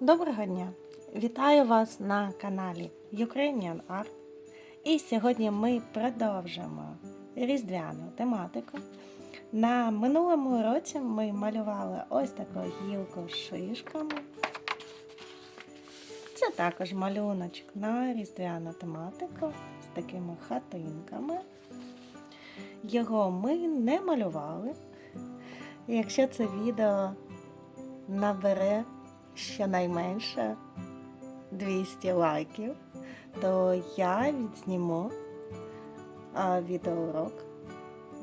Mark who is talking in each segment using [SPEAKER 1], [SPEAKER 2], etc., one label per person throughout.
[SPEAKER 1] Доброго дня! Вітаю вас на каналі Ukrainian Art. І сьогодні ми продовжимо різдвяну тематику. На минулому році ми малювали ось таку гілку з шишками. Це також малюночок на різдвяну тематику з такими хатинками. Його ми не малювали. Якщо це відео набере щонайменше 200 лайків, то я відзніму відеоурок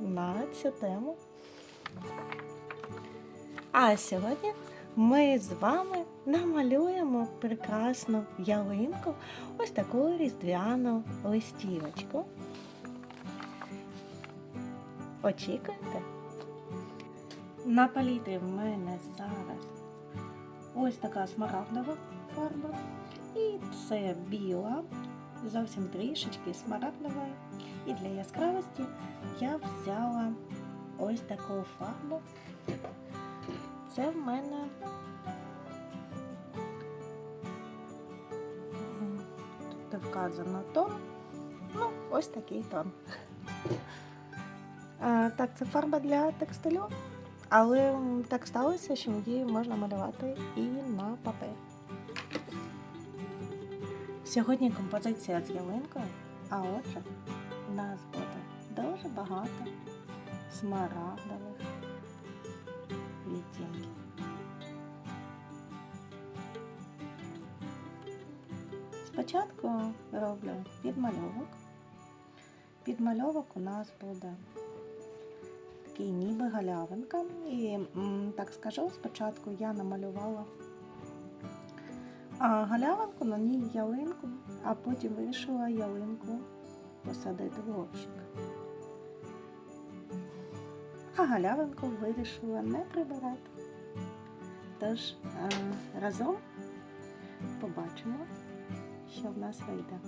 [SPEAKER 1] на цю тему. А сьогодні ми з вами намалюємо прекрасну ялинку, ось таку різдвяну листівочку. Очікуйте. На палітрі в мене зараз ось така смарагдова фарба. І це біла, зовсім трішечки смарагдова. І для яскравості я взяла ось таку фарбу. Це в мене тут вказано тон. Ну, ось такий тон. А, так, це фарба для текстилю. Але так сталося, що її можна малювати і на папері. Сьогодні композиція з ялинкою, а отже, у нас буде дуже багато смарагдових відтінків. Спочатку роблю підмальовок. Підмальовок у нас буде такий ніби галявинка. І так скажу, спочатку я намалювала галявинку, на ній ялинку, а потім вирішила ялинку посадити в горщик. А галявинку вирішила не прибирати. Тож е, разом побачимо, що в нас вийде.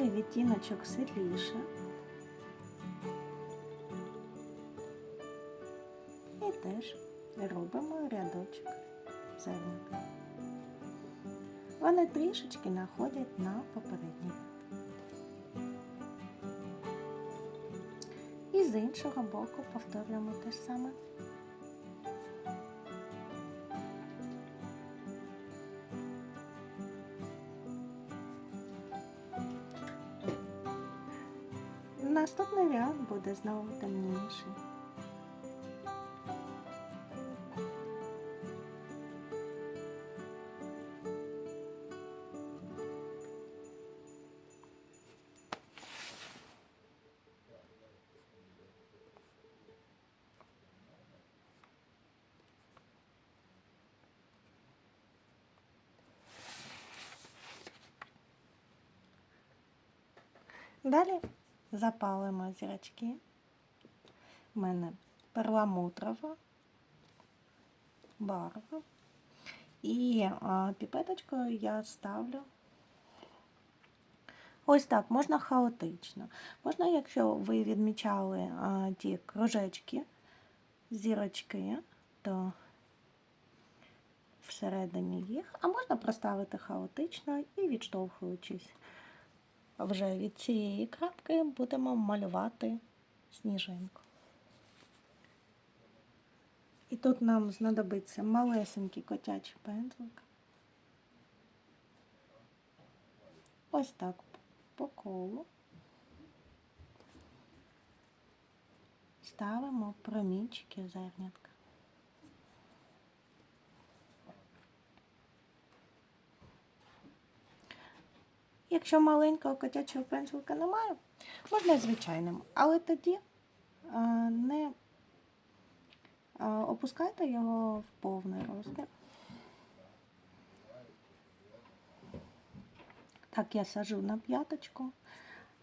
[SPEAKER 1] Далі відтіночок світліше. І теж робимо рядочок зерника. Вони трішечки находять на попередній. І з іншого боку повторюємо те ж саме. Наступний ряд буде знову темніший. Далі запалимо зірочки. У мене перламутрова барва. І а, піпеточкою я ставлю. Ось так, можна хаотично. Можна, якщо ви відмічали а, ті кружечки, зірочки, то всередині їх, а можна проставити хаотично і відштовхуючись вже від цієї крапки будемо малювати сніжинку. І тут нам знадобиться малесенький котячий пензлик. Ось так по колу. Ставимо промінчики зернятка. Якщо маленького котячого пензлика немає, можна звичайним, але тоді не опускайте його в повний розмір. Так я сажу на п'яточку.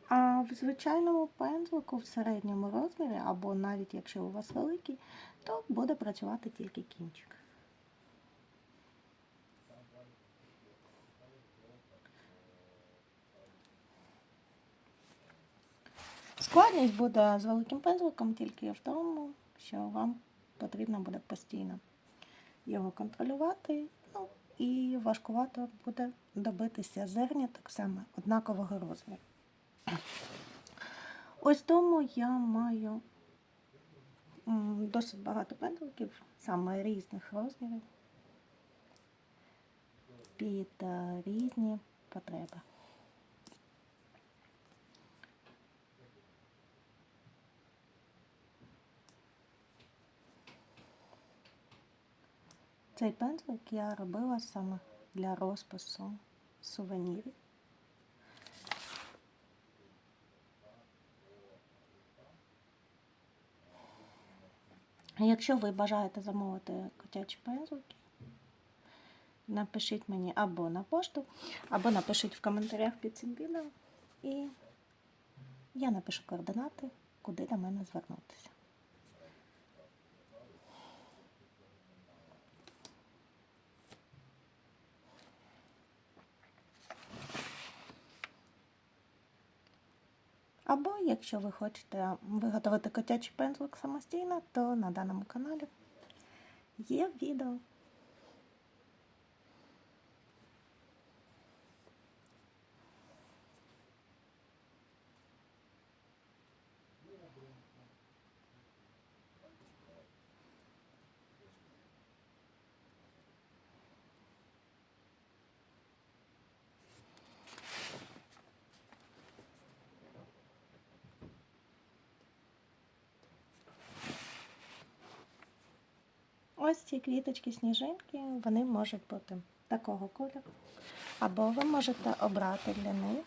[SPEAKER 1] А в звичайному пензлику в середньому розмірі, або навіть якщо у вас великий, то буде працювати тільки кінчик. Складність буде з великим пензликом тільки в тому, що вам потрібно буде постійно його контролювати. Ну, і важкувато буде добитися зерняток саме однакового розміру. Ось тому я маю досить багато пензликів, саме різних розмірів під е, різні потреби. Цей пензлик я робила саме для розпису сувенірів. Якщо ви бажаєте замовити котячі пензлики, напишіть мені або на пошту, або напишіть в коментарях під цим відео, і я напишу координати, куди до мене звернутися. Або якщо ви хочете виготовити котячий пензлик самостійно, то на даному каналі є відео. Ось ці квіточки сніжинки, вони можуть бути такого кольору. Або ви можете обрати для них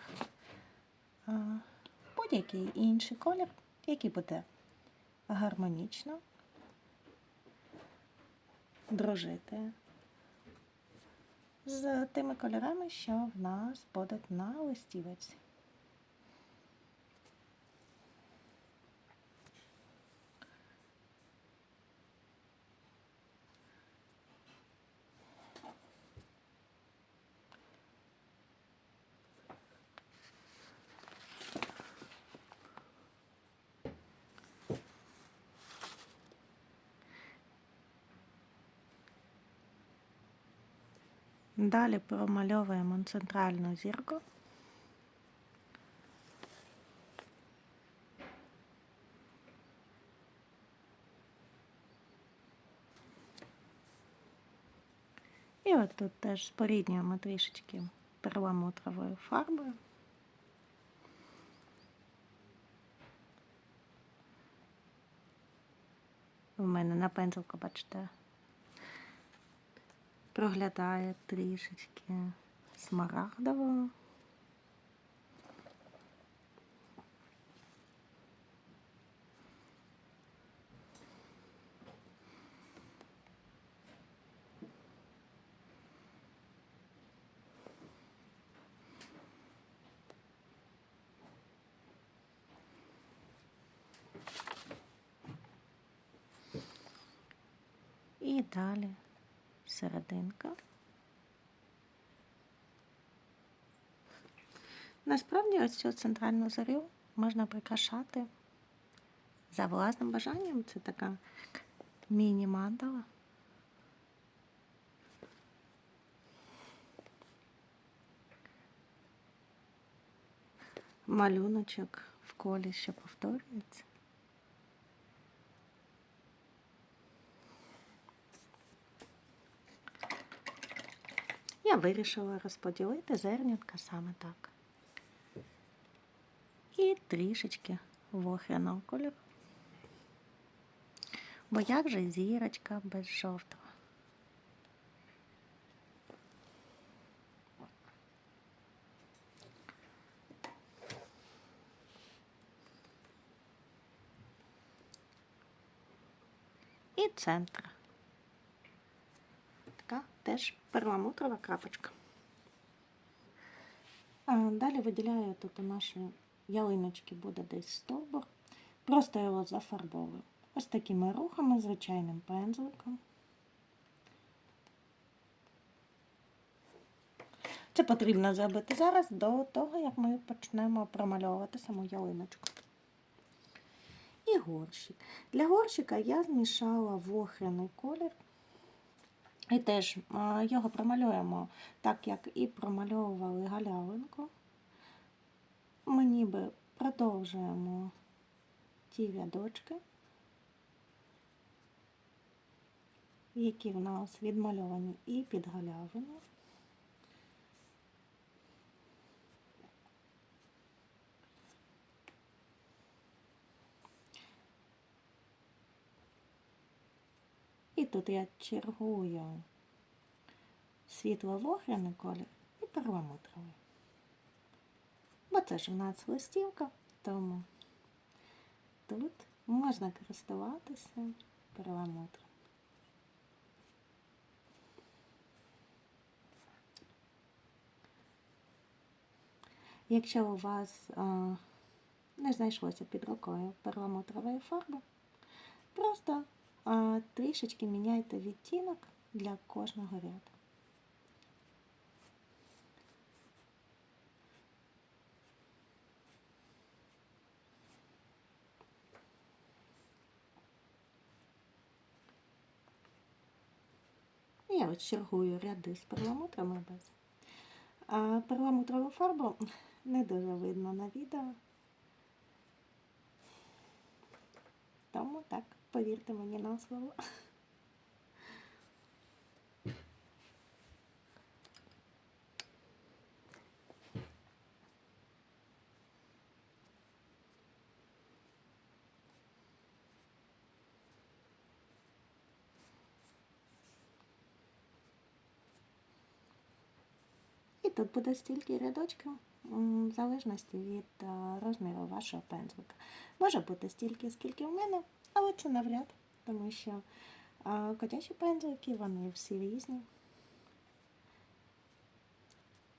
[SPEAKER 1] будь-який інший колір, який буде гармонічно дружити з тими кольорами, що в нас будуть на листівці. Далі промальовуємо центральну зірку. І от тут теж споріднюємо трішечки перламутровою фарбою. У мене на пензлику, бачите, проглядає трішечки смарагдового. І далі серединка. Насправді ось цю центральну зорю можна прикрашати за власним бажанням. Це така міні-мандала. Малюночок в колі, що повторюється. Я вирішила розподілити зернятка саме так. І трішечки вохряного кольору. Бо як же зірочка без жовтого? І центр. Теж перламутрова крапочка. Далі виділяю тут у нашої ялиночки буде десь стовбур. Просто його зафарбовую. Ось такими рухами, звичайним пензликом. Це потрібно зробити зараз до того, як ми почнемо промальовувати саму ялиночку. і горщик. Для горщика я змішала вохряний колір. І теж його промалюємо так, як і промальовували галявинку. Ми ніби продовжуємо ті рядочки, які в нас відмальовані і під галявину. Тут я чергую світло-вогряний колір і перламутровий. Бо це ж в нас листівка, тому тут можна користуватися перламутром. Якщо у вас а, не знайшлося під рукою перламутрової фарби, просто трішечки міняйте відтінок для кожного ряду. Я от чергую ряди з перламутрами без. А перламутрову фарбу не дуже видно на відео. Тому так, повірте мені на слово. І тут буде стільки рядочків, в залежності від е, розміру вашого пензлика. Може бути стільки, скільки в мене, але це навряд, тому що котячі пензлики, вони всі різні.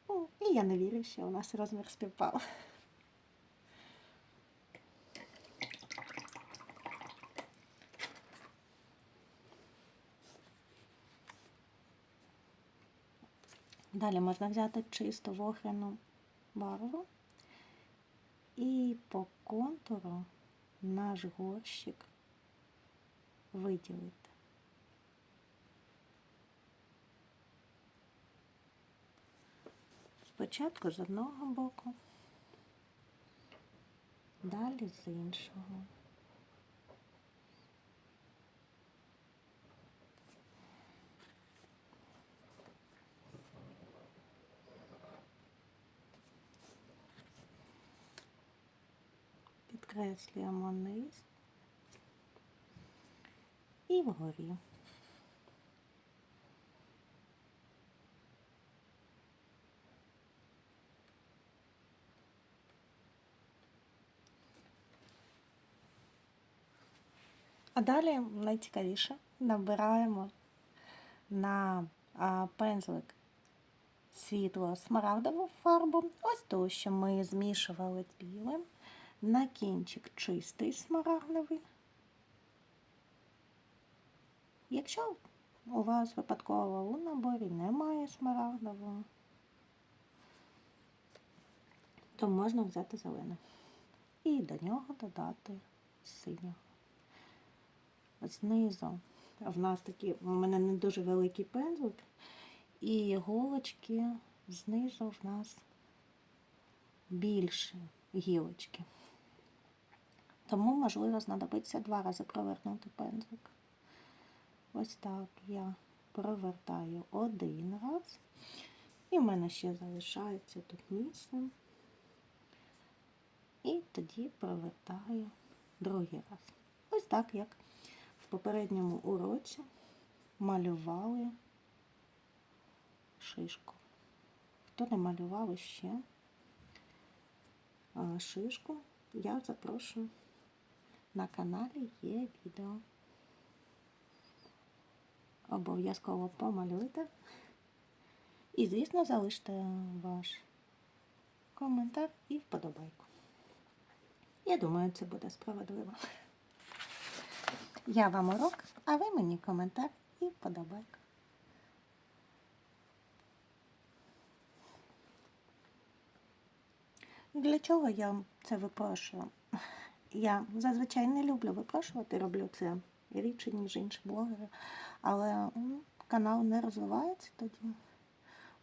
[SPEAKER 1] Ну, І я не вірю, що у нас розмір співпав. Далі можна взяти чисто вохряну барву і по контуру наш горщик виділити. Спочатку з одного боку, далі з іншого. Підкреслюємо низ і вгорі. А далі найцікавіше набираємо на пензлик світло смарагдову фарбу, ось ту, що ми змішували з білим, на кінчик чистий смарагдовий. Якщо у вас випадково у наборі немає смарагдового, то можна взяти зелений. І до нього додати синього. Знизу в нас такі, у мене не дуже великий пензлик, і голочки знизу в нас більші гілочки. Тому, можливо, знадобиться два рази провернути пензлик. Ось так я провертаю один раз. І в мене ще залишається тут місце. І тоді провертаю другий раз. Ось так, як в попередньому уроці малювали шишку. Хто не малював ще шишку, я запрошую. На каналі є відео. Обов'язково помалюйте. І, звісно, залиште ваш коментар і вподобайку. Я думаю, це буде справедливо. Я вам урок, а ви мені коментар і вподобайку. Для чого я це випрошую? Я зазвичай не люблю випрошувати, роблю це рідше, ніж інші блогери, але канал не розвивається тоді.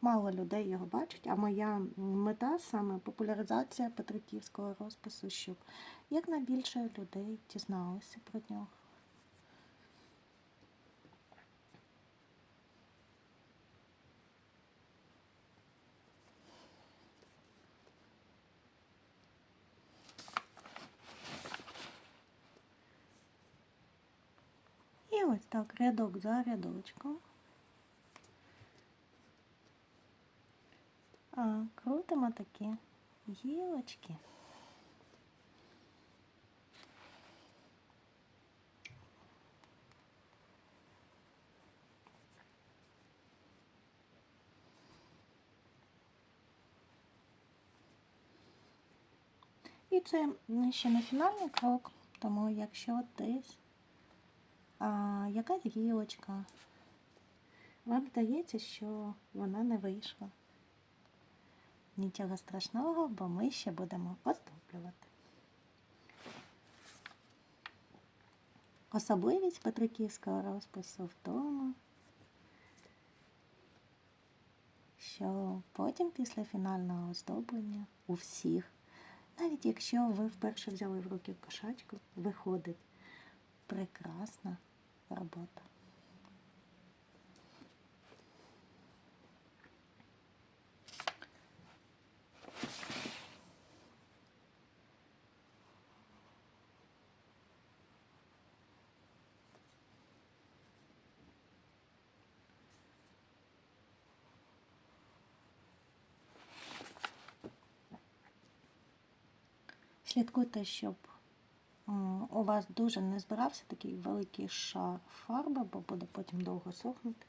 [SPEAKER 1] Мало людей його бачать, а моя мета саме популяризація петриківського розпису, щоб якнайбільше людей дізналося про нього. І ось так рядок за рядочком. А, крутимо такі гілочки. І це ще не фінальний крок, тому якщо десь а, якась гілочка, вам здається, що вона не вийшла. Нічого страшного, бо ми ще будемо оздоблювати. Особливість Петриківського розпису в тому, що потім після фінального оздоблення у всіх, навіть якщо ви вперше взяли в руки кошачку, виходить прекрасна робота. Слідкуйте, щоб м, у вас дуже не збирався такий великий шар фарби, бо буде потім довго сохнути.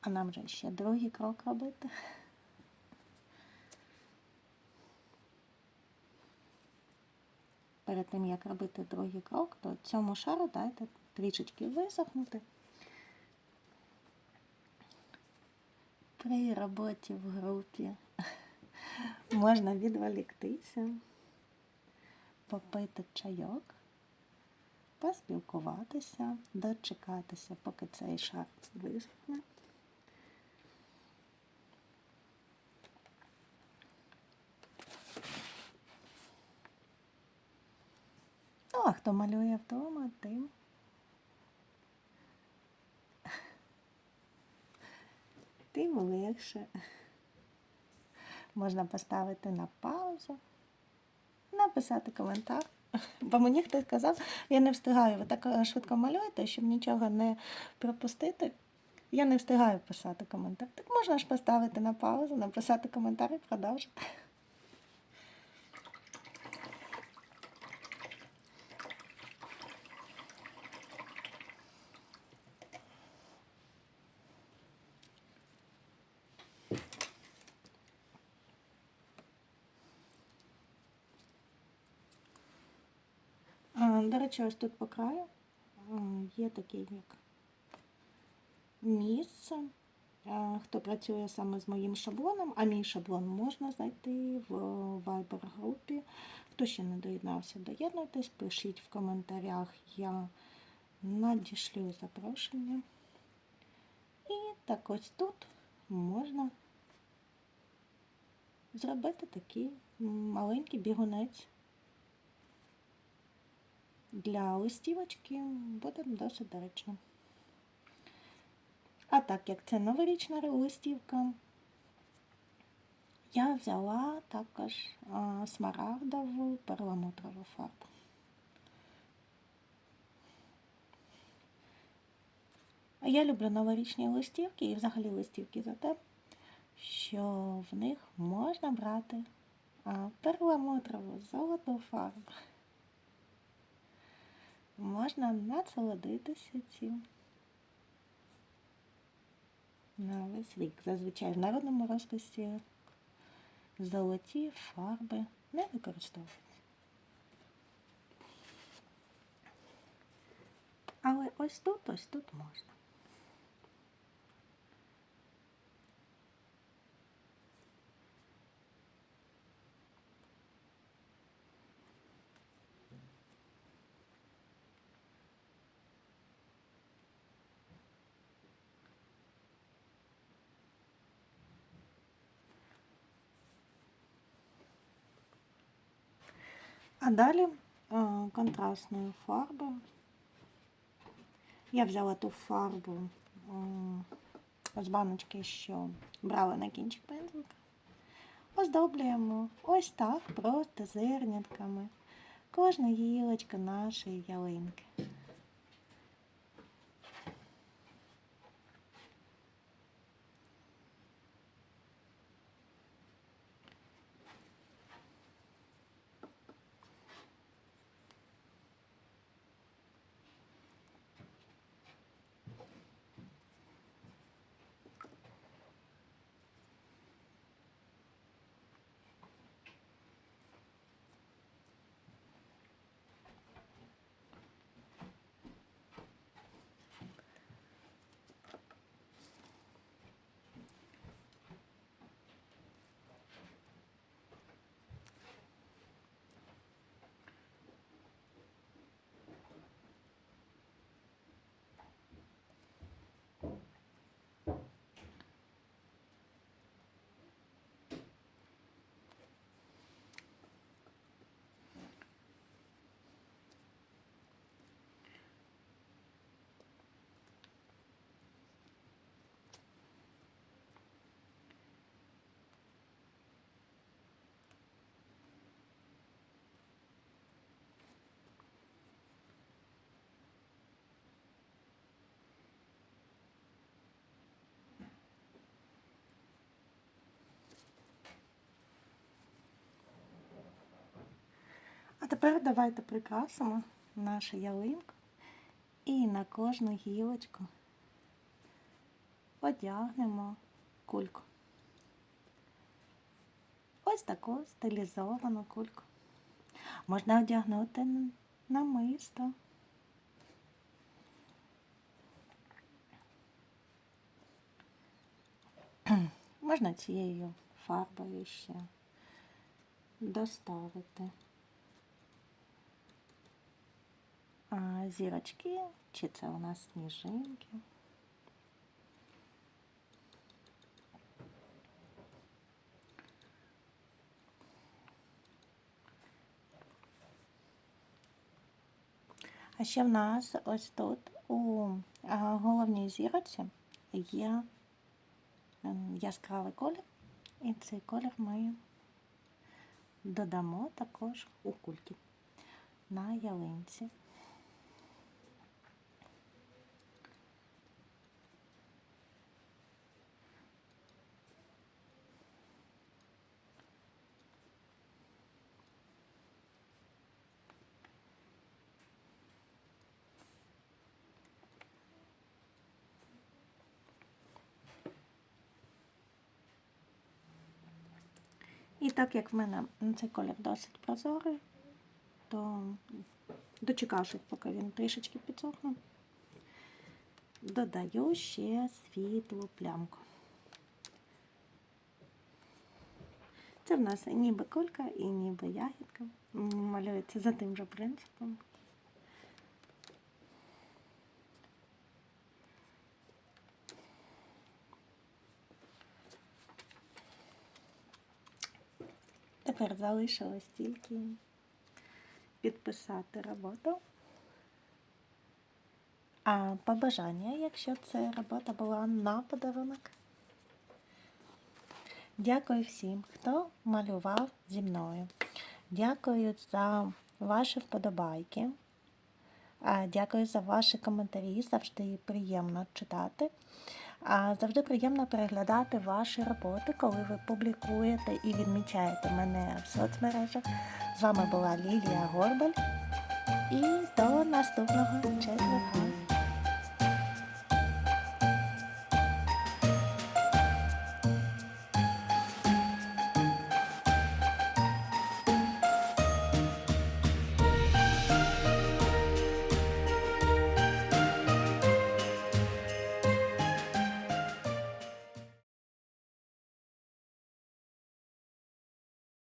[SPEAKER 1] А нам же ще другий крок робити. Перед тим, як робити другий крок, то цьому шару дайте трішечки висохнути. При роботі в групі можна відволіктися, попити чайок, поспілкуватися, дочекатися, поки цей шар висохне. Ну, а хто малює вдома, тим. Тим легше. Можна поставити на паузу, написати коментар. Бо мені хтось казав, я не встигаю, ви так е, швидко малюєте, щоб нічого не пропустити. Я не встигаю писати коментар. Так можна ж поставити на паузу, написати коментар і продовжити. А, До речі, ось тут по краю є таке як місце. Хто працює саме з моїм шаблоном, а мій шаблон можна знайти в Viber групі. Хто ще не доєднався, доєднуйтесь, пишіть в коментарях, я надішлю запрошення. І так ось тут можна зробити такий маленький бігунець для листівочки буде досить доречно. А так як це новорічна листівка, я взяла також смарагдову перламутрову фарбу. Я люблю новорічні листівки і взагалі листівки за те, що в них можна брати перламутрову золоту фарбу можна насолодитися цим на весь рік. Зазвичай в народному розписі золоті фарби не використовують. Але ось тут, ось тут можна. А далі е, контрастною фарбою. Я взяла ту фарбу з баночки, що брала на кінчик пензлика. Оздоблюємо ось так, просто зернятками. Кожна гілочка нашої ялинки. Тепер давайте прикрасимо нашу ялинку і на кожну гілочку одягнемо кульку. Ось таку стилізовану кульку. Можна одягнути намисто. Можна цією фарбою ще доставити. А, зірочки, чи це у нас сніжинки. А ще в нас ось тут у головній зірочці є ем, яскравий колір, і цей колір ми додамо також у кульки на ялинці. І так як в мене цей колір досить прозорий, то дочекавшись, поки він трішечки підсохне, додаю ще світлу плямку. Це в нас ніби кулька і ніби ягідка. Малюється за тим же принципом. Тепер залишилось тільки підписати роботу. А побажання, якщо ця робота була на подарунок. Дякую всім, хто малював зі мною. Дякую за ваші вподобайки. Дякую за ваші коментарі. Завжди приємно читати. А завжди приємно переглядати ваші роботи, коли ви публікуєте і відмічаєте мене в соцмережах. З вами була Лілія Горбаль. І до наступного четверга.